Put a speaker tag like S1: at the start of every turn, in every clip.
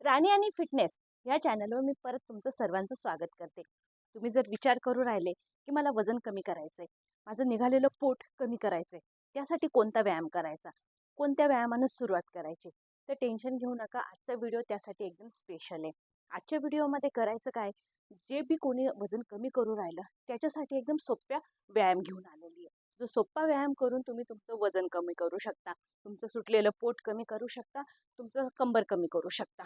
S1: राणी आणि फिटनेस ह्या चॅनलवर मी परत तुमचं सर्वांचं स्वागत करते. तुम्ही जर विचार करू राहिले की मला वजन कमी करायचं आहे माझं निघालेलं पोट कमी करायचं आहे त्यासाठी कोणता व्यायाम करायचा? कोणत्या व्यायामानं सुरुवात करायची? तर टेन्शन घेऊ नका आजचा व्हिडिओ त्यासाठी एकदम स्पेशल आहे. आजच्या व्हिडिओमध्ये करायचं काय? जे बी कोणी वजन कमी करू राहिलं त्याच्यासाठी एकदम सोप्या व्यायाम घेऊन आलेली आहे. जो सोप्पा व्यायाम करून तुम्ही तुमचं वजन कमी करू शकता तुमचं सुटलेलं पोट कमी करू शकता तुमचं कंबर कमी करू शकता.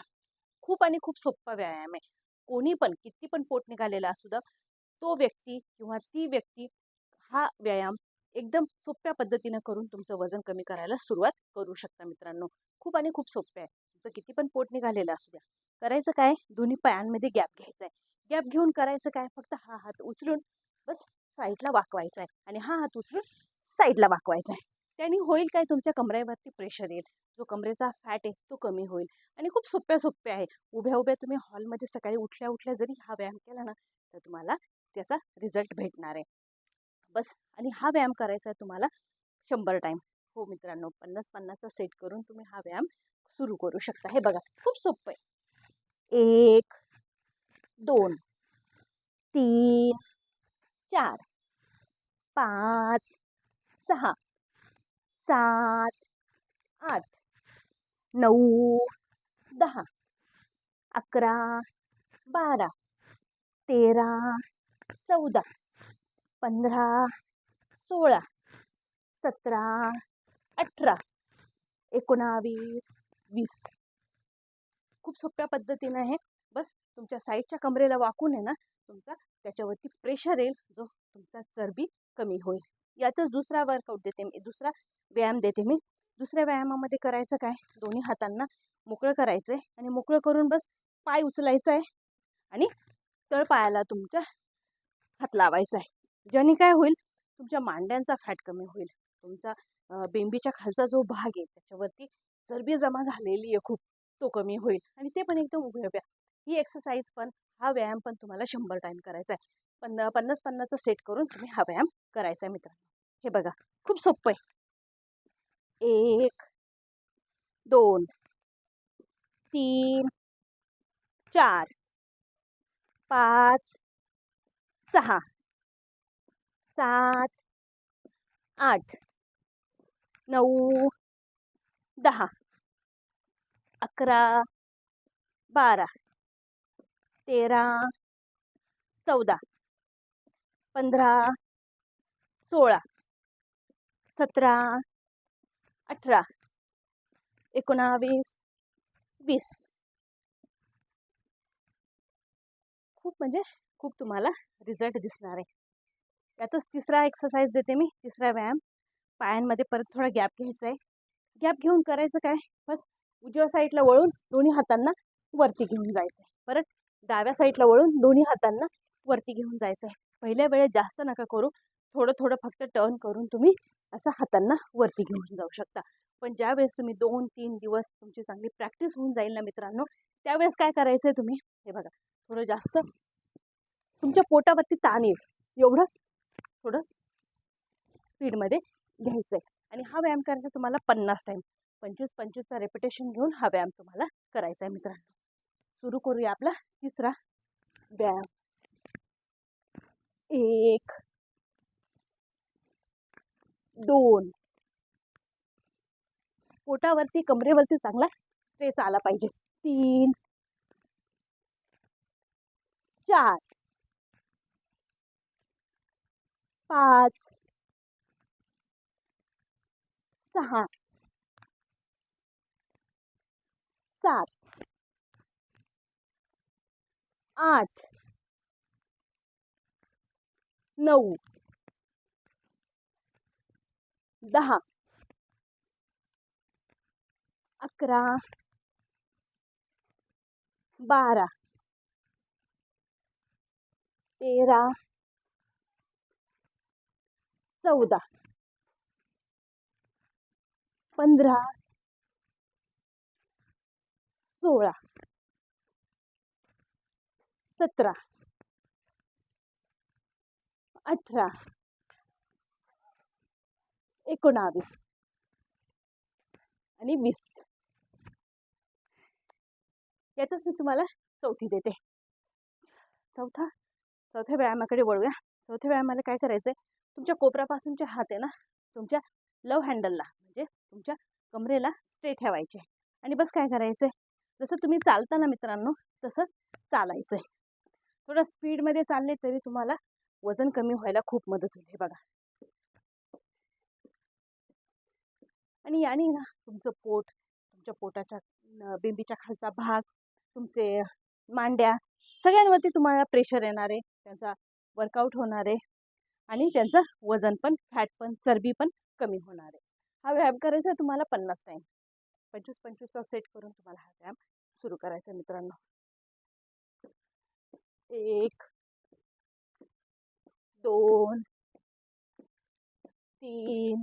S1: खूप आणि खूप सोप्पा व्यायाम आहे. कोणी पण किती पण पोट निघालेला असू द्या तो व्यक्ती किंवा ती व्यक्ती हा व्यायाम एकदम सोप्या पद्धतीनं करून तुमचं वजन कमी करायला सुरुवात करू शकता मित्रांनो. खूप आणि खूप सोपं आहे. तुमचं किती पण पोट निघालेलं असू द्या. करायचं काय? दोन्ही पायांमध्ये गॅप घ्यायचा आहे. गॅप घेऊन करायचं काय? फक्त हा हात उचलून बस साईडला वाकवायचा आहे आणि हा हात उचलून साईडला वाकवायचा आहे. त्याने होईल काय? तुमच्या कमरेवरती प्रेशर येईल. जो कमरेचा फॅट आहे तो कमी होईल. आणि खूप सोप्या सोप्या आहे. उभ्या उभ्या तुम्ही हॉलमध्ये सकाळी उठल्या उठल्या जरी हा व्यायाम केला ना तर तुम्हाला त्याचा रिझल्ट भेटणार आहे. बस. आणि हा व्यायाम करायचा आहे तुम्हाला शंभर टाईम हो मित्रांनो पन्नास पन्नासचा सेट करून तुम्ही हा व्यायाम सुरू करू शकता. हे बघा खूप सोपं आहे. एक दोन तीन चार पाच सहा. सात आठ नऊ दहा अकरा बारा तेरा चौदा पंधरा सोळा सतरा अठरा एकोणावीस वीस. खूप सोप्या पद्धतीनं आहे बस तुमच्या साईडच्या कमरेला वाकून आहे ना तुमचा त्याच्यावरती प्रेशर येईल जो तुमचा चरबी कमी होईल. यातच दुसरा वर्कआउट देते मी दुसरा व्यायाम देते मी. दुसऱ्या व्यायामामध्ये करायचं काय? दोन्ही हातांना मोकळं करायचं आहे आणि मोकळं करून बस पाय उचलायचा आहे आणि तळपायाला तुमच्या हात लावायचा आहे ज्याने काय होईल तुमच्या मांड्यांचा फॅट कमी होईल. तुमचा बेंबीच्या खालचा जो भाग आहे त्याच्यावरती चरबी जमा झालेली आहे खूप तो कमी होईल. आणि ते पण एकदम उभे उभ्या ही एक्सरसाइज पण हा व्यायाम पण तुम्हाला शंभर टाईम करायचा आहे पन्ना पन्नास पन्नासचा सेट करून तुम्ही हा व्यायाम करायचा आहे मित्रांनो. हे बघा खूप सोपं आहे. एक दोन तीन चार पाच सहा सात आठ नऊ दहा अकरा बारा तेरा चौदा पंधरा सोळा. सतरा अठरा एकोणावीस वीस. खूप म्हणजे खूप तुम्हाला रिझल्ट दिसणार आहे. यातच तिसरा एक्सरसाइज देते मी तिसरा व्यायाम. पायांमध्ये परत थोडा गॅप घ्यायचा आहे. गॅप घेऊन करायचं काय? बस. उजव्या साईडला वळून दोन्ही हातांना वरती घेऊन जायचं आहे. परत डाव्या साईडला वळून दोन्ही हातांना वरती घेऊन जायचं आहे. पहिल्या वेळेत जास्त नका करू. थोडं थोडं फक्त टर्न करून तुम्ही असं हातांना वरती घेऊन जाऊ शकता. पण ज्यावेळेस तुम्ही दोन तीन दिवस तुमची चांगली प्रॅक्टिस होऊन जाईल ना मित्रांनो त्यावेळेस काय करायचं आहे तुम्ही? हे बघा थोडं जास्त तुमच्या पोटावरती ताण येईल एवढं थोडं स्पीडमध्ये घ्यायचं आहे आणि हा व्यायाम करायचा तुम्हाला पन्नास टाईम पंचवीस पंचवीसचा रेपिटेशन घेऊन हा व्यायाम तुम्हाला करायचा आहे मित्रांनो. सुरू करूया आपला तिसरा व्यायाम. एक दोन. पोटावरती कमरेवरती चांगला स्ट्रेस आला पाहिजे. तीन. चार. पाच. सहा. सात. आठ. नऊ. दहा. अकरा. बारा. तेरा. चौदा. पंधरा. सोळा. सतरा. अठरा. एकोणावीस. आणि वीस. यातच मी तुम्हाला चौथी देते. चौथा? चौथ्या व्यायामाकडे वळूया. चौथ्या व्यायामाला काय करायचं आहे तुमच्या कोपऱ्यापासूनचे हात आहे ना तुमच्या लव हँडलला म्हणजे तुमच्या कमरेला स्ट्रेट ठेवायचे. आणि बस काय करायचं आहे जसं तुम्ही चालता ना मित्रांनो तसं चालायचं आहे थोडं स्पीडमध्ये चालले तरी तुम्हाला वजन कमी व्हायला खूप मदत होईल हे बघा. आणि याने ना तुमचं पोट तुमच्या पोटाच्या बिंबीच्या बेंबीच्या खालचा भाग तुमचे मांड्या सगळ्यांवरती तुम्हाला प्रेशर येणार आहे. त्यांचा वर्कआउट होणार आहे. आणि त्यांचं वजन पण फॅट पण चरबी पण कमी होणार आहे. हा व्यायाम करायचा आहे तुम्हाला पन्नास टाईम पंचवीस पंचवीसचा सेट करून तुम्हाला हा व्यायाम सुरू करायचा मित्रांनो. एक दोन तीन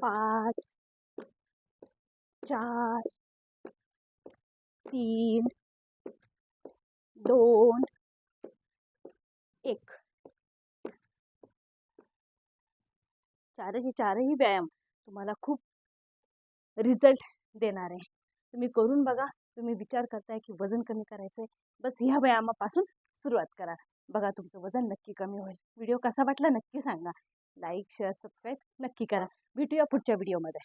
S1: पाच चार तीन दोन एक. चारही चारही व्यायाम तुम्हाला खूप रिझल्ट देणार आहे. तुम्ही करून बघा तुम्ही विचार करताय की वजन कमी करायचं आहे बस ह्या व्यायामापासून सुरुवात करा. बघा तुमचं वजन नक्की कमी होईल. व्हिडिओ कसा वाटला नक्की सांगा. लाईक शेअर सबस्क्राईब नक्की करा. भेटूया पुढच्या व्हिडिओमध्ये